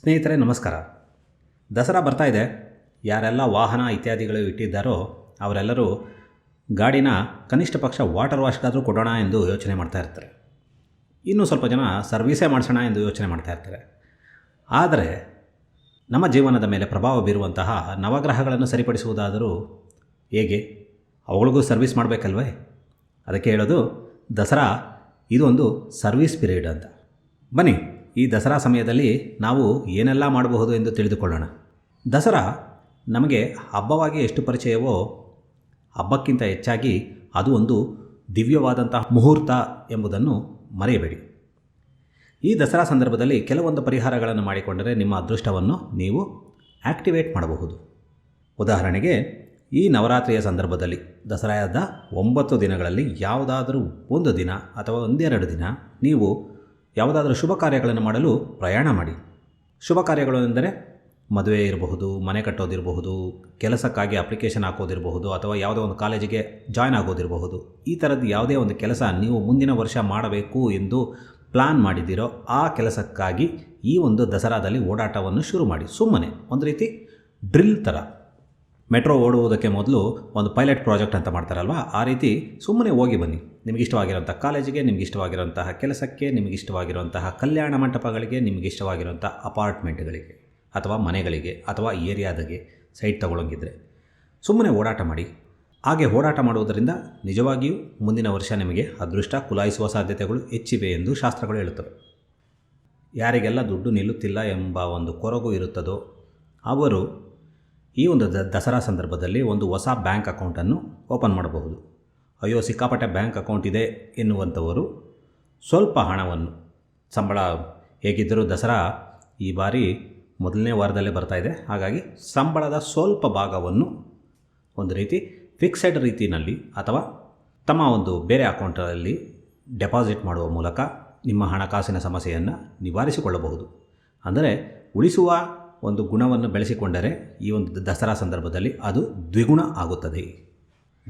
ಸ್ನೇಹಿತರೆ, ನಮಸ್ಕಾರ. ದಸರಾ ಬರ್ತಾ ಇದೆ. ಯಾರೆಲ್ಲ ವಾಹನ ಇತ್ಯಾದಿಗಳು ಇಟ್ಟಿದ್ದಾರೋ ಅವರೆಲ್ಲರೂ ಗಾಡಿನ ಕನಿಷ್ಠ ಪಕ್ಷ ವಾಟರ್ ವಾಶ್ಗಾದರೂ ಕೊಡೋಣ ಎಂದು ಯೋಚನೆ ಮಾಡ್ತಾ ಇರ್ತಾರೆ. ಇನ್ನೂ ಸ್ವಲ್ಪ ಜನ ಸರ್ವೀಸೇ ಮಾಡಿಸೋಣ ಎಂದು ಯೋಚನೆ ಮಾಡ್ತಾ ಇರ್ತಾರೆ. ಆದರೆ ನಮ್ಮ ಜೀವನದ ಮೇಲೆ ಪ್ರಭಾವ ಬೀರುವಂತಹ ನವಗ್ರಹಗಳನ್ನು ಸರಿಪಡಿಸುವುದಾದರೂ ಹೇಗೆ? ಅವುಗಳಿಗೂ ಸರ್ವಿಸ್ ಮಾಡಬೇಕಲ್ವೇ? ಅದಕ್ಕೆ ಹೇಳೋದು, ದಸರಾ ಇದೊಂದು ಸರ್ವಿಸ್ ಪಿರಿಯಡ್ ಅಂತ. ಬನ್ನಿ. ಈ ದಸರಾ ಸಮಯದಲ್ಲಿ ನಾವು ಏನೆಲ್ಲ ಮಾಡಬಹುದು ಎಂದು ತಿಳಿದುಕೊಳ್ಳೋಣ. ದಸರಾ ನಮಗೆ ಹಬ್ಬವಾಗಿ ಎಷ್ಟು ಪರಿಚಯವೋ ಹಬ್ಬಕ್ಕಿಂತ ಹೆಚ್ಚಾಗಿ ಅದು ಒಂದು ದಿವ್ಯವಾದಂತಹ ಮುಹೂರ್ತ ಎಂಬುದನ್ನು ಮರೆಯಬೇಡಿ. ಈ ದಸರಾ ಸಂದರ್ಭದಲ್ಲಿ ಕೆಲವೊಂದು ಪರಿಹಾರಗಳನ್ನು ಮಾಡಿಕೊಂಡರೆ ನಿಮ್ಮ ಅದೃಷ್ಟವನ್ನು ನೀವು ಆಕ್ಟಿವೇಟ್ ಮಾಡಬಹುದು. ಉದಾಹರಣೆಗೆ, ಈ ನವರಾತ್ರಿಯ ಸಂದರ್ಭದಲ್ಲಿ ದಸರಾದ ಒಂಬತ್ತು ದಿನಗಳಲ್ಲಿ ಯಾವುದಾದರೂ ಒಂದು ದಿನ ಅಥವಾ ಒಂದೆರಡು ದಿನ ನೀವು ಯಾವುದಾದರೂ ಶುಭ ಕಾರ್ಯಗಳನ್ನು ಮಾಡಲು ಪ್ರಯಾಣ ಮಾಡಿ. ಶುಭ ಕಾರ್ಯಗಳು ಎಂದರೆ ಮದುವೆ ಇರಬಹುದು, ಮನೆ ಕಟ್ಟೋದಿರಬಹುದು, ಕೆಲಸಕ್ಕಾಗಿ ಅಪ್ಲಿಕೇಶನ್ ಹಾಕೋದಿರಬಹುದು ಅಥವಾ ಯಾವುದೋ ಒಂದು ಕಾಲೇಜಿಗೆ ಜಾಯ್ನ್ ಆಗೋದಿರಬಹುದು. ಈ ಥರದ್ದು ಯಾವುದೇ ಒಂದು ಕೆಲಸ ನೀವು ಮುಂದಿನ ವರ್ಷ ಮಾಡಬೇಕು ಎಂದು ಪ್ಲ್ಯಾನ್ ಮಾಡಿದ್ದೀರೋ ಆ ಕೆಲಸಕ್ಕಾಗಿ ಈ ಒಂದು ದಸರಾದಲ್ಲಿ ಓಡಾಟವನ್ನು ಶುರು ಮಾಡಿ. ಸುಮ್ಮನೆ, ಒಂದು ರೀತಿ ಡ್ರಿಲ್ ಥರ. ಮೆಟ್ರೋ ಓಡುವುದಕ್ಕೆ ಮೊದಲು ಒಂದು ಪೈಲಟ್ ಪ್ರಾಜೆಕ್ಟ್ ಅಂತ ಮಾಡ್ತಾರಲ್ವ? ಆ ರೀತಿ ಸುಮ್ಮನೆ ಹೋಗಿ ಬನ್ನಿ. ನಿಮಗೆ ಕಾಲೇಜಿಗೆ, ನಿಮಗೆ ಕೆಲಸಕ್ಕೆ, ನಿಮಗೆ ಇಷ್ಟವಾಗಿರುವಂತಹ ಕಲ್ಯಾಣ ಮಂಟಪಗಳಿಗೆ, ನಿಮಗೆ ಇಷ್ಟವಾಗಿರುವಂಥ ಅಪಾರ್ಟ್ಮೆಂಟ್ಗಳಿಗೆ ಅಥವಾ ಮನೆಗಳಿಗೆ ಅಥವಾ ಏರಿಯಾದಗೆ ಸೈಟ್ ತಗೊಳ್ಳೋಂಗಿದ್ರೆ ಸುಮ್ಮನೆ ಓಡಾಟ ಮಾಡಿ. ಹಾಗೆ ಓಡಾಟ ಮಾಡುವುದರಿಂದ ನಿಜವಾಗಿಯೂ ಮುಂದಿನ ವರ್ಷ ನಿಮಗೆ ಅದೃಷ್ಟ ಕುಲಾಯಿಸುವ ಸಾಧ್ಯತೆಗಳು ಹೆಚ್ಚಿವೆ ಎಂದು ಶಾಸ್ತ್ರಗಳು ಹೇಳುತ್ತವೆ. ಯಾರಿಗೆಲ್ಲ ದುಡ್ಡು ನಿಲ್ಲುತ್ತಿಲ್ಲ ಎಂಬ ಒಂದು ಕೊರಗು ಇರುತ್ತದೋ, ಅವರು ಈ ಒಂದು ದಸರಾ ಸಂದರ್ಭದಲ್ಲಿ ಒಂದು ಹೊಸ ಬ್ಯಾಂಕ್ ಅಕೌಂಟನ್ನು ಓಪನ್ ಮಾಡಬಹುದು. ಅಯ್ಯೋ, ಸಿಕ್ಕಾಪಟ್ಟೆ ಬ್ಯಾಂಕ್ ಅಕೌಂಟ್ ಇದೆ ಎನ್ನುವಂಥವರು ಸ್ವಲ್ಪ ಹಣವನ್ನು, ಸಂಬಳ ಹೇಗಿದ್ದರೂ ದಸರಾ ಈ ಬಾರಿ ಮೊದಲನೇ ವಾರದಲ್ಲೇ ಬರ್ತಾ ಇದೆ. ಹಾಗಾಗಿ ಸಂಬಳದ ಸ್ವಲ್ಪ ಭಾಗವನ್ನು ಒಂದು ರೀತಿ ಫಿಕ್ಸೆಡ್ ರೀತಿಯಲ್ಲಿ ಅಥವಾ ತಮ್ಮ ಒಂದು ಬೇರೆ ಅಕೌಂಟಲ್ಲಿ ಡೆಪಾಸಿಟ್ ಮಾಡುವ ಮೂಲಕ ನಿಮ್ಮ ಹಣಕಾಸಿನ ಸಮಸ್ಯೆಯನ್ನು ನಿವಾರಿಸಿಕೊಳ್ಳಬಹುದು. ಅಂದರೆ ಉಳಿಸುವ ಒಂದು ಗುಣವನ್ನು ಬೆಳೆಸಿಕೊಂಡರೆ ಈ ಒಂದು ದಸರಾ ಸಂದರ್ಭದಲ್ಲಿ ಅದು ದ್ವಿಗುಣ ಆಗುತ್ತದೆ.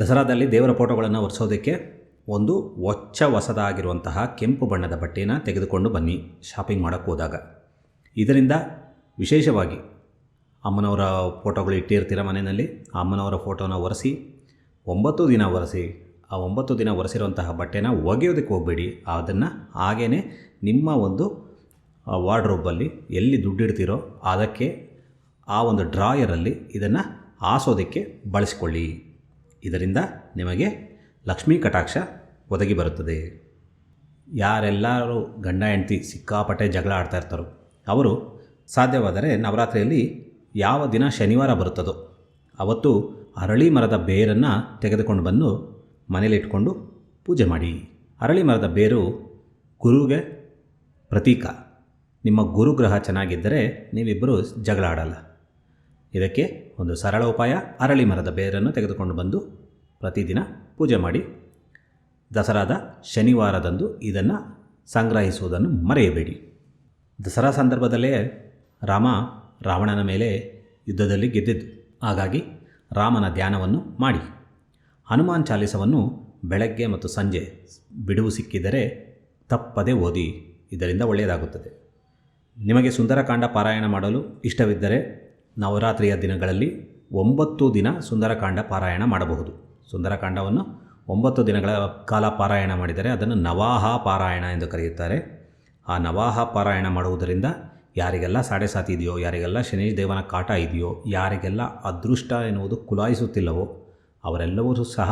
ದಸರಾದಲ್ಲಿ ದೇವರ ಫೋಟೋಗಳನ್ನು ಒರೆಸೋದಕ್ಕೆ ಒಂದು ಒಚ್ಚ ಹೊಸದಾಗಿರುವಂತಹ ಕೆಂಪು ಬಣ್ಣದ ಬಟ್ಟೆಯನ್ನು ತೆಗೆದುಕೊಂಡು ಬನ್ನಿ ಶಾಪಿಂಗ್ ಮಾಡೋಕ್ಕೆ ಹೋದಾಗ. ಇದರಿಂದ ವಿಶೇಷವಾಗಿ ಅಮ್ಮನವರ ಫೋಟೋಗಳು ಇಟ್ಟಿರ್ತೀರ ಮನೆಯಲ್ಲಿ, ಅಮ್ಮನವರ ಫೋಟೋನ ಒರೆಸಿ, ಒಂಬತ್ತು ದಿನ ಒರೆಸಿ, ಆ ಒಂಬತ್ತು ದಿನ ಒರೆಸಿರುವಂತಹ ಬಟ್ಟೆನ ಒಗೆಯೋದಕ್ಕೆ ಹೋಗಬೇಡಿ. ಅದನ್ನು ಹಾಗೇ ನಿಮ್ಮ ಒಂದು ವಾರ್ಡ್ರೋಬಲ್ಲಿ ಎಲ್ಲಿ ದುಡ್ಡಿಡ್ತೀರೋ ಅದಕ್ಕೆ ಆ ಒಂದು ಡ್ರಾಯರಲ್ಲಿ ಇದನ್ನು ಆಸೋದಕ್ಕೆ ಬಳಸಿಕೊಳ್ಳಿ. ಇದರಿಂದ ನಿಮಗೆ ಲಕ್ಷ್ಮೀ ಕಟಾಕ್ಷ ಒದಗಿ ಬರುತ್ತದೆ. ಯಾರೆಲ್ಲರೂ ಗಂಡ, ಹೆಂಡತಿ ಸಿಕ್ಕಾಪಟ್ಟೆ ಜಗಳ ಆಡ್ತಾ ಇರ್ತಾರೋ, ಅವರು ಸಾಧ್ಯವಾದರೆ ನವರಾತ್ರಿಯಲ್ಲಿ ಯಾವ ದಿನ ಶನಿವಾರ ಬರುತ್ತದೋ ಅವತ್ತು ಅರಳಿ ಮರದ ಬೇರನ್ನು ತೆಗೆದುಕೊಂಡು ಬಂದು ಮನೇಲಿಟ್ಕೊಂಡು ಪೂಜೆ ಮಾಡಿ. ಅರಳಿ ಮರದ ಬೇರು ಗುರುಗೆ ಪ್ರತೀಕ. ನಿಮ್ಮ ಗುರುಗ್ರಹ ಚೆನ್ನಾಗಿದ್ದರೆ ನೀವಿಬ್ಬರು ಜಗಳ ಆಡಲ್ಲ ಇದಕ್ಕೆ ಒಂದು ಸರಳ ಉಪಾಯ, ಅರಳಿ ಮರದ ಬೇರನ್ನು ತೆಗೆದುಕೊಂಡು ಬಂದು ಪ್ರತಿದಿನ ಪೂಜೆ ಮಾಡಿ. ದಸರಾದ ಶನಿವಾರದಂದು ಇದನ್ನು ಸಂಗ್ರಹಿಸುವುದನ್ನು ಮರೆಯಬೇಡಿ. ದಸರಾ ಸಂದರ್ಭದಲ್ಲೇ ರಾಮ ರಾವಣನ ಮೇಲೆ ಯುದ್ಧದಲ್ಲಿ ಗೆದ್ದಿದ್ದು. ಹಾಗಾಗಿ ರಾಮನ ಧ್ಯಾನವನ್ನು ಮಾಡಿ. ಹನುಮಾನ್ ಚಾಲಿಸವನ್ನು ಬೆಳಗ್ಗೆ ಮತ್ತು ಸಂಜೆ ಬಿಡುವು ಸಿಕ್ಕಿದರೆ ತಪ್ಪದೇ ಓದಿ, ಇದರಿಂದ ಒಳ್ಳೆಯದಾಗುತ್ತದೆ. ನಿಮಗೆ ಸುಂದರಕಾಂಡ ಪಾರಾಯಣ ಮಾಡಲು ಇಷ್ಟವಿದ್ದರೆ ನವರಾತ್ರಿಯ ದಿನಗಳಲ್ಲಿ ಒಂಬತ್ತು ದಿನ ಸುಂದರಕಾಂಡ ಪಾರಾಯಣ ಮಾಡಬಹುದು. ಸುಂದರಕಾಂಡವನ್ನು ಒಂಬತ್ತು ದಿನಗಳ ಕಾಲ ಪಾರಾಯಣ ಮಾಡಿದರೆ ಅದನ್ನು ನವಾಹ ಪಾರಾಯಣ ಎಂದು ಕರೆಯುತ್ತಾರೆ. ಆ ನವಾಹ ಪಾರಾಯಣ ಮಾಡುವುದರಿಂದ ಯಾರಿಗೆಲ್ಲ ಸಾಡೆ ಸಾತಿ ಇದೆಯೋ, ಯಾರಿಗೆಲ್ಲ ಶನಿ ದೇವನ ಕಾಟ ಇದೆಯೋ, ಯಾರಿಗೆಲ್ಲ ಅದೃಷ್ಟ ಎನ್ನುವುದು ಕುಲಾಯಿಸುತ್ತಿಲ್ಲವೋ ಅವರೆಲ್ಲವರೂ ಸಹ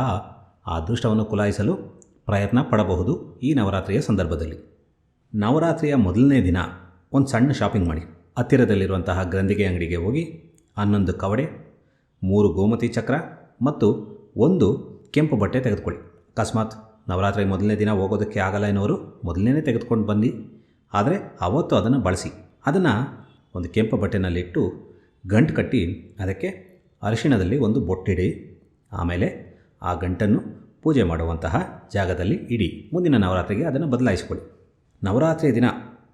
ಆ ಅದೃಷ್ಟವನ್ನು ಕುಲಾಯಿಸಲು ಪ್ರಯತ್ನ ಪಡಬಹುದು ಈ ನವರಾತ್ರಿಯ ಸಂದರ್ಭದಲ್ಲಿ. ನವರಾತ್ರಿಯ ಮೊದಲನೇ ದಿನ ಒಂದು ಸಣ್ಣ ಶಾಪಿಂಗ್ ಮಾಡಿ. ಹತ್ತಿರದಲ್ಲಿರುವಂತಹ ಗ್ರಂಥಿಗೆ ಅಂಗಡಿಗೆ ಹೋಗಿ ಹನ್ನೊಂದು ಕವಡೆ, ಮೂರು ಗೋಮತಿ ಚಕ್ರ ಮತ್ತು ಒಂದು ಕೆಂಪು ಬಟ್ಟೆ ತೆಗೆದುಕೊಳ್ಳಿ. ಅಕಸ್ಮಾತ್ ನವರಾತ್ರಿ ಮೊದಲನೇ ದಿನ ಹೋಗೋದಕ್ಕೆ ಆಗಲ್ಲ ಎನ್ನುವರು ಮೊದಲನೇ ತೆಗೆದುಕೊಂಡು ಬನ್ನಿ. ಆದರೆ ಅವತ್ತು ಅದನ್ನು ಬಳಸಿ. ಅದನ್ನು ಒಂದು ಕೆಂಪು ಬಟ್ಟೆನಲ್ಲಿಟ್ಟು ಗಂಟು ಕಟ್ಟಿ ಅದಕ್ಕೆ ಅರಿಶಿಣದಲ್ಲಿ ಒಂದು ಬೊಟ್ಟಿಡಿ ಆಮೇಲೆ ಆ ಗಂಟನ್ನು ಪೂಜೆ ಮಾಡುವಂತಹ ಜಾಗದಲ್ಲಿ ಇಡಿ. ಮುಂದಿನ ನವರಾತ್ರಿಗೆ ಅದನ್ನು ಬದಲಾಯಿಸಿಕೊಳ್ಳಿ. ನವರಾತ್ರಿಯ ದಿನ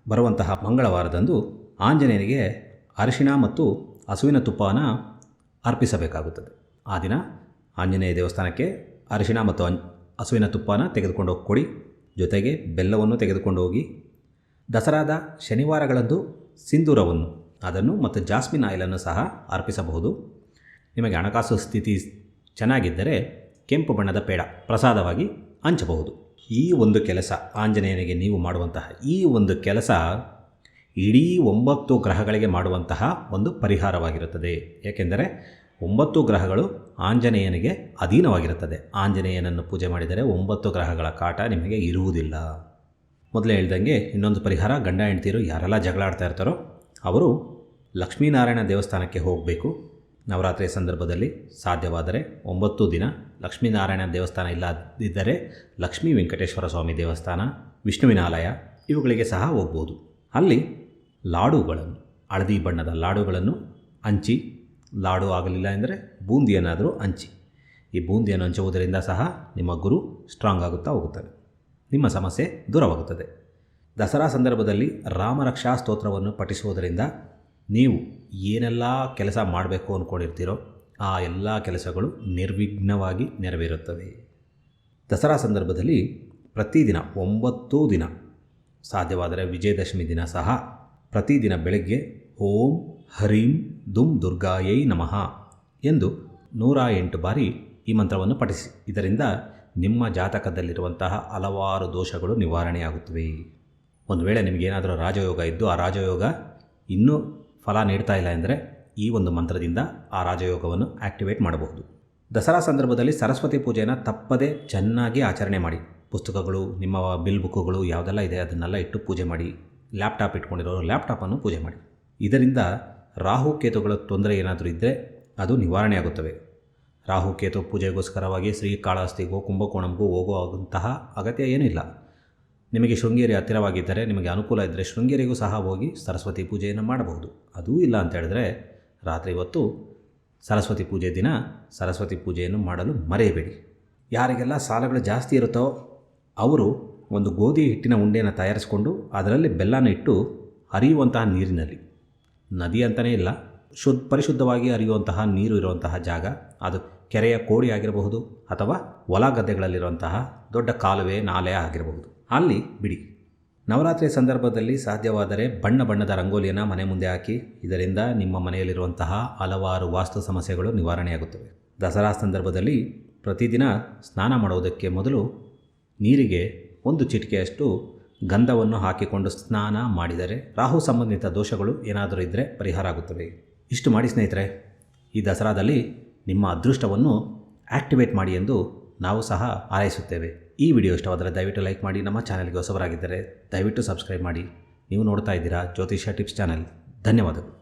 ಬರುವಂತಹ ಮಂಗಳವಾರದಂದು ಆಂಜನೇಯನಿಗೆ ಅರಿಶಿಣ ಮತ್ತು ಹಸುವಿನ ತುಪ್ಪವನ್ನು ಅರ್ಪಿಸಬೇಕಾಗುತ್ತದೆ. ಆ ದಿನ ಆಂಜನೇಯ ದೇವಸ್ಥಾನಕ್ಕೆ ಅರಿಶಿಣ ಮತ್ತು ಹಸುವಿನ ತುಪ್ಪನ ತೆಗೆದುಕೊಂಡು ಹೋಗಿ ಜೊತೆಗೆ ಬೆಲ್ಲವನ್ನು ತೆಗೆದುಕೊಂಡು ಹೋಗಿ. ದಸರಾದ ಶನಿವಾರಗಳಂದು ಸಿಂಧೂರವನ್ನು, ಅದನ್ನು ಮತ್ತು ಜಾಸ್ಮಿನ್ ಆಯಿಲನ್ನು ಸಹ ಅರ್ಪಿಸಬಹುದು. ನಿಮಗೆ ಹಣಕಾಸು ಸ್ಥಿತಿ ಚೆನ್ನಾಗಿದ್ದರೆ ಕೆಂಪು ಬಣ್ಣದ ಪೇಡ ಪ್ರಸಾದವಾಗಿ ಹಂಚಬಹುದು. ಈ ಒಂದು ಕೆಲಸ ಆಂಜನೇಯನಿಗೆ ನೀವು ಮಾಡುವಂತಹ ಈ ಒಂದು ಕೆಲಸ ಇಡೀ ಒಂಬತ್ತು ಗ್ರಹಗಳಿಗೆ ಮಾಡುವಂತಹ ಒಂದು ಪರಿಹಾರವಾಗಿರುತ್ತದೆ. ಏಕೆಂದರೆ ಒಂಬತ್ತು ಗ್ರಹಗಳು ಆಂಜನೇಯನಿಗೆ ಅಧೀನವಾಗಿರುತ್ತದೆ. ಆಂಜನೇಯನನ್ನು ಪೂಜೆ ಮಾಡಿದರೆ ಒಂಬತ್ತು ಗ್ರಹಗಳ ಕಾಟ ನಿಮಗೆ ಇರುವುದಿಲ್ಲ. ಮೊದಲೇ ಹೇಳ್ದಂಗೆ ಇನ್ನೊಂದು ಪರಿಹಾರ, ಗಂಡ ಹೆಂಡ್ತಿರು ಯಾರೆಲ್ಲ ಜಗಳ ಆಡ್ತಾ ಇರ್ತಾರೋ ಅವರು ಲಕ್ಷ್ಮೀನಾರಾಯಣ ದೇವಸ್ಥಾನಕ್ಕೆ ಹೋಗಬೇಕು. ನವರಾತ್ರಿಯ ಸಂದರ್ಭದಲ್ಲಿ ಸಾಧ್ಯವಾದರೆ ಒಂಬತ್ತು ದಿನ ಲಕ್ಷ್ಮೀನಾರಾಯಣ ದೇವಸ್ಥಾನ ಇಲ್ಲದಿದ್ದರೆ ಲಕ್ಷ್ಮೀ ವೆಂಕಟೇಶ್ವರ ಸ್ವಾಮಿ ದೇವಸ್ಥಾನ ವಿಷ್ಣುವಿನ ಆಲಯ ಇವುಗಳಿಗೆ ಸಹ ಹೋಗ್ಬೋದು. ಅಲ್ಲಿ ಲಾಡುಗಳನ್ನು, ಹಳದಿ ಬಣ್ಣದ ಲಾಡುಗಳನ್ನು ಹಂಚಿ, ಲಾಡು ಆಗಲಿಲ್ಲ ಎಂದರೆ ಬೂಂದಿಯನ್ನಾದರೂ ಹಂಚಿ. ಈ ಬೂಂದಿಯನ್ನು ಹಂಚುವುದರಿಂದ ಸಹ ನಿಮ್ಮ ಗುರು ಸ್ಟ್ರಾಂಗ್ ಆಗುತ್ತಾ ಹೋಗುತ್ತದೆ ನಿಮ್ಮ ಸಮಸ್ಯೆ ದೂರವಾಗುತ್ತದೆ. ದಸರಾ ಸಂದರ್ಭದಲ್ಲಿ ರಾಮರಕ್ಷಾ ಸ್ತೋತ್ರವನ್ನು ಪಠಿಸುವುದರಿಂದ ನೀವು ಏನೆಲ್ಲ ಕೆಲಸ ಮಾಡಬೇಕು ಅಂದ್ಕೊಂಡಿರ್ತೀರೋ ಆ ಎಲ್ಲ ಕೆಲಸಗಳು ನಿರ್ವಿಘ್ನವಾಗಿ ನೆರವೇರುತ್ತವೆ. ದಸರಾ ಸಂದರ್ಭದಲ್ಲಿ ಪ್ರತಿದಿನ ಒಂಬತ್ತು ದಿನ ಸಾಧ್ಯವಾದರೆ ವಿಜಯದಶಮಿ ದಿನ ಸಹ ಪ್ರತಿದಿನ ಬೆಳಗ್ಗೆ ಓಂ ಹರೀಂ ದುಂ ದುರ್ಗಾಯೈ ನಮಃ ಎಂದು ನೂರ ಎಂಟು ಬಾರಿ ಈ ಮಂತ್ರವನ್ನು ಪಠಿಸಿ. ಇದರಿಂದ ನಿಮ್ಮ ಜಾತಕದಲ್ಲಿರುವಂತಹ ಹಲವಾರು ದೋಷಗಳು ನಿವಾರಣೆಯಾಗುತ್ತವೆ. ಒಂದು ವೇಳೆ ನಿಮಗೇನಾದರೂ ರಾಜಯೋಗ ಇದ್ದು ಆ ರಾಜಯೋಗ ಇನ್ನೂ ಫಲ ನೀಡ್ತಾ ಇಲ್ಲ ಎಂದರೆ ಈ ಒಂದು ಮಂತ್ರದಿಂದ ಆ ರಾಜಯೋಗವನ್ನು ಆ್ಯಕ್ಟಿವೇಟ್ ಮಾಡಬಹುದು. ದಸರಾ ಸಂದರ್ಭದಲ್ಲಿ ಸರಸ್ವತಿ ಪೂಜೆಯನ್ನು ತಪ್ಪದೇ ಚೆನ್ನಾಗಿ ಆಚರಣೆ ಮಾಡಿ. ಪುಸ್ತಕಗಳು, ನಿಮ್ಮ ಬಿಲ್ ಬುಕ್ಕುಗಳು ಯಾವುದೆಲ್ಲ ಇದೆ ಅದನ್ನೆಲ್ಲ ಇಟ್ಟು ಪೂಜೆ ಮಾಡಿ. ಲ್ಯಾಪ್ಟಾಪ್ ಇಟ್ಕೊಂಡಿರೋರು ಲ್ಯಾಪ್ಟಾಪನ್ನು ಪೂಜೆ ಮಾಡಿ. ಇದರಿಂದ ರಾಹು ಕೇತುಗಳ ತೊಂದರೆ ಏನಾದರೂ ಇದ್ದರೆ ಅದು ನಿವಾರಣೆ ಆಗುತ್ತವೆ. ರಾಹು ಕೇತು ಪೂಜೆಗೋಸ್ಕರವಾಗಿ ಶ್ರೀಕಾಳಹಸ್ತಿಗೋ ಕುಂಭಕೋಣಂಗೂ ಹೋಗುವಂತಹ ಅಗತ್ಯ ಏನಿಲ್ಲ ನಿಮಗೆ ಶೃಂಗೇರಿ ಹತ್ತಿರವಾಗಿದ್ದರೆ ನಿಮಗೆ ಅನುಕೂಲ ಇದ್ದರೆ ಶೃಂಗೇರಿಗೂ ಸಹ ಹೋಗಿ ಸರಸ್ವತಿ ಪೂಜೆಯನ್ನು ಮಾಡಬಹುದು. ಅದೂ ಇಲ್ಲ ಅಂತ ಹೇಳಿದ್ರೆ ರಾತ್ರಿ ಹೊತ್ತು ಸರಸ್ವತಿ ಪೂಜೆ ದಿನ ಸರಸ್ವತಿ ಪೂಜೆಯನ್ನು ಮಾಡಲು ಮರೆಯಬೇಡಿ. ಯಾರಿಗೆಲ್ಲ ಸಾಲಗಳು ಜಾಸ್ತಿ ಇರುತ್ತೋ ಅವರು ಒಂದು ಗೋಧಿ ಹಿಟ್ಟಿನ ಉಂಡೆಯನ್ನು ತಯಾರಿಸಿಕೊಂಡು ಅದರಲ್ಲಿ ಬೆಲ್ಲನ ಇಟ್ಟು ಹರಿಯುವಂತಹ ನೀರಿನಲ್ಲಿ. ನದಿ ಅಂತಲೇ ಇಲ್ಲ, ಶುದ್ಧ ಪರಿಶುದ್ಧವಾಗಿ ಹರಿಯುವಂತಹ ನೀರು ಇರುವಂತಹ ಜಾಗ, ಅದು ಕೆರೆಯ ಕೋಡಿ ಆಗಿರಬಹುದು ಅಥವಾ ಹೊಲ ಗದ್ದೆಗಳಲ್ಲಿರುವಂತಹ ದೊಡ್ಡ ಕಾಲುವೆ, ನಾಲೆ ಆಗಿರಬಹುದು. ಅಲ್ಲಿ ಬಿಡಿ. ನವರಾತ್ರಿ ಸಂದರ್ಭದಲ್ಲಿ ಸಾಧ್ಯವಾದರೆ ಬಣ್ಣ ಬಣ್ಣದ ರಂಗೋಲಿಯನ್ನು ಮನೆ ಮುಂದೆ ಹಾಕಿ, ಇದರಿಂದ ನಿಮ್ಮ ಮನೆಯಲ್ಲಿರುವಂತಹ ಹಲವಾರು ವಾಸ್ತು ಸಮಸ್ಯೆಗಳು ನಿವಾರಣೆಯಾಗುತ್ತವೆ. ದಸರಾ ಸಂದರ್ಭದಲ್ಲಿ ಪ್ರತಿದಿನ ಸ್ನಾನ ಮಾಡುವುದಕ್ಕೆ ಮೊದಲು ನೀರಿಗೆ ಒಂದು ಚಿಟಿಕೆಯಷ್ಟು ಗಂಧವನ್ನು ಹಾಕಿಕೊಂಡು ಸ್ನಾನ ಮಾಡಿದರೆ ರಾಹು ಸಂಬಂಧಿತ ದೋಷಗಳು ಏನಾದರೂ ಇದ್ದರೆ ಪರಿಹಾರ ಆಗುತ್ತವೆ. ಇಷ್ಟು ಮಾಡಿ ಸ್ನೇಹಿತರೆ, ಈ ದಸರಾದಲ್ಲಿ ನಿಮ್ಮ ಅದೃಷ್ಟವನ್ನು ಆ್ಯಕ್ಟಿವೇಟ್ ಮಾಡಿ ಎಂದು ನಾವು ಸಹ ಹಾರೈಸುತ್ತೇವೆ. ಈ ವಿಡಿಯೋ ಇಷ್ಟವಾದರೆ ದಯವಿಟ್ಟು ಲೈಕ್ ಮಾಡಿ, ನಮ್ಮ ಚಾನಲ್ಗೆ ಹೊಸಬರಾಗಿದ್ದರೆ ದಯವಿಟ್ಟು ಸಬ್ಸ್ಕ್ರೈಬ್ ಮಾಡಿ. ನೀವು ನೋಡ್ತಾ ಇದ್ದೀರಾ ಜ್ಯೋತಿಷ್ಯ ಟಿಪ್ಸ್ ಚಾನಲ್. ಧನ್ಯವಾದಗಳು.